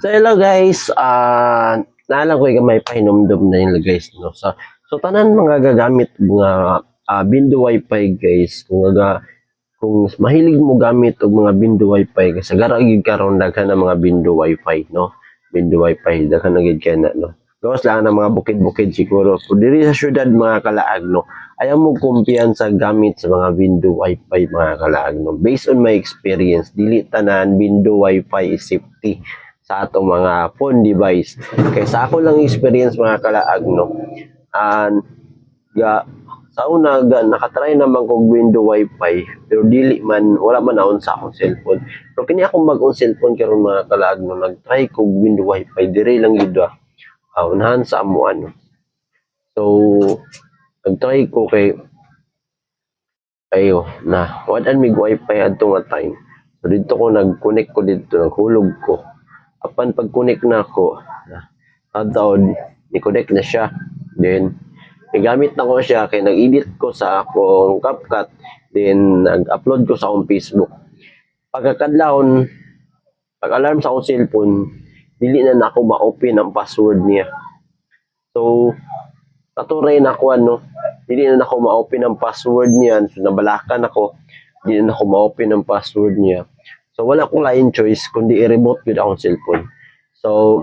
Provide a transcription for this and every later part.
So hello guys, ah naalam ko yung may pahinumdum na nila guys no. So, so tanan mga gagamit mga ah, Bindo Wi-Fi guys kung aga kung mahilig mo gamit og mga Bindo Wi-Fi kasi gara gid karon daghan na mga Bindo Wi-Fi no. Bindo Wi-Fi daghan na gid kay na no. Gawas lang ng mga bukid-bukid siguro. Kung diri sa syudad mga kalaag no, ayaw mo kumpiyansa gamit sa mga Bindo Wi-Fi mga kalaag no. Based on my experience, dili tanan Bindo Wi-Fi is safety sa atong mga phone device. Kaya sa ako lang experience mga kalaag no. And ga sa una ga nakatry naman kog window wifi pero dili man wala man naon sa akong cellphone. Pero kini akong bag-ong cellphone karon mga kalaag no nagtry kog window wifi dire lang gid ah. Ah, unahan sa amo ano. So nagtry ko kay ayo na wadan mig wifi adto nga time. So dito ko nag-connect ko dito naghulog ko. Apan pag-connect na ako, adawd ni-connect na siya. Then Gamit na ko siya kay nag-edit ko sa akong CapCut then nag-upload ko sa akong Facebook. Pagkakadlawon pag alarm sa akong cellphone dili na nako ma-open ang password niya. So katuray na ko ano, dili na nako ma-open ang password niya. So nabalakan ako, dili na nako ma-open ang password niya. So wala akong lain choice kundi i-remote gid akong cellphone. So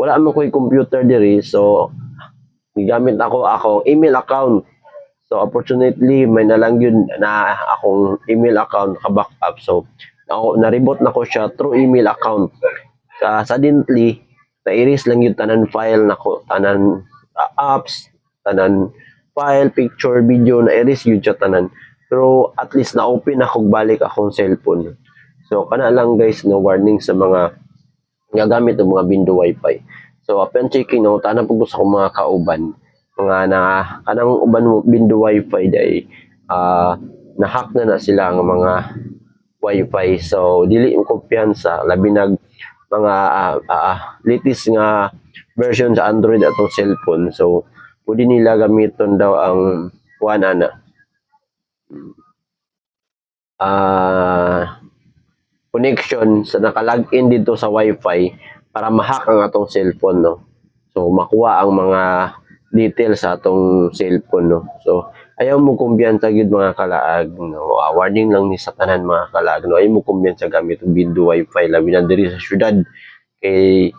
wala man ko'y computer diri so gigamit ako akong email account. So opportunity may na lang yun na akong email account ka backup. So na na-reboot na ko siya through email account. Sa suddenly na-erase lang yung tanan file nako, tanan uh, apps, tanan file, picture, video na erase yun siya tanan. Pero at least na-open ako balik akong cellphone. So kana lang guys no warning sa mga gagamit ng mga Bindo Wi-Fi. So upon checking no, tanang pug sa mga kauban mga na kanang uban mo Bindo Wi-Fi day ah na-hack na na sila ang mga Wi-Fi. So dili mo kumpiyansa labi nag mga ah, ah, latest nga version sa Android atong cellphone. So pwede nila gamiton daw ang kuan ana. Ah connection sa nakalagin dito sa Wi-Fi para ma-hack ang atong cellphone no. So makuha ang mga details sa atong cellphone no. So ayaw mo kumbiyansa gyud mga kalaag no. Ah, warning lang ni sa tanan mga kalaag no. Ayaw mo kumbiyansa gamit ang Bindo Wi-Fi labi na diri sa syudad kay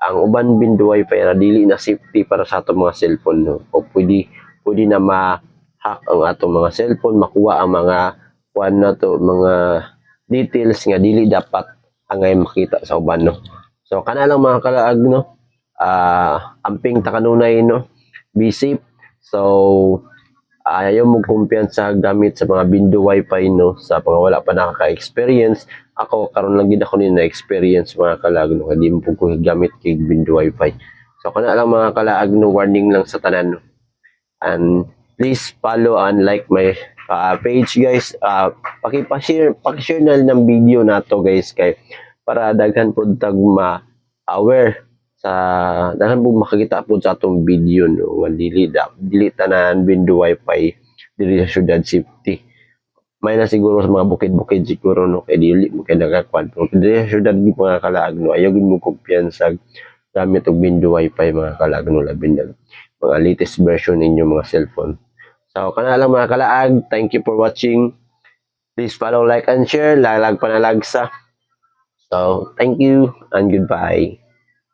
ang uban Bindo Wi-Fi na dili na safety para sa atong mga cellphone no. O pwede pwede na ma-hack ang atong mga cellphone, makuha ang mga kuan na to, mga details nga dili dapat angay makita sa uban no. So kana lang mga kalaag no. Ah, amping ta kanunay no. Be safe. So ayaw mo kumpiyansa gamit sa mga Bindo Wi-Fi no sa mga wala pa nakaka-experience. Ako karon lang gid ako ni na experience mga kalaag no kay di mo ko gamit kay Bindo Wi-Fi. So kana lang mga kalaag no warning lang sa tanan no. And please follow and like my uh, page guys. Uh, paki-share, paki-share na ng video nato guys kay para daghan pud tag ma-aware sa daghan pud makakita pud sa atong video no nga dili da dili tanan bindo wifi dili sa syudad safety. May na siguro sa mga bukid-bukid siguro no kay dili mo kay nagakwan pero dili sa syudad di mga kalaag no ayaw gid mo kumpiyansa gamit og bindo wifi mga kalaag no labi na mga latest version ninyo mga cellphone. So, kana lang mga kalaag. Thank you for watching. Please follow, like, and share. Lalag panalagsa. So, thank you and goodbye.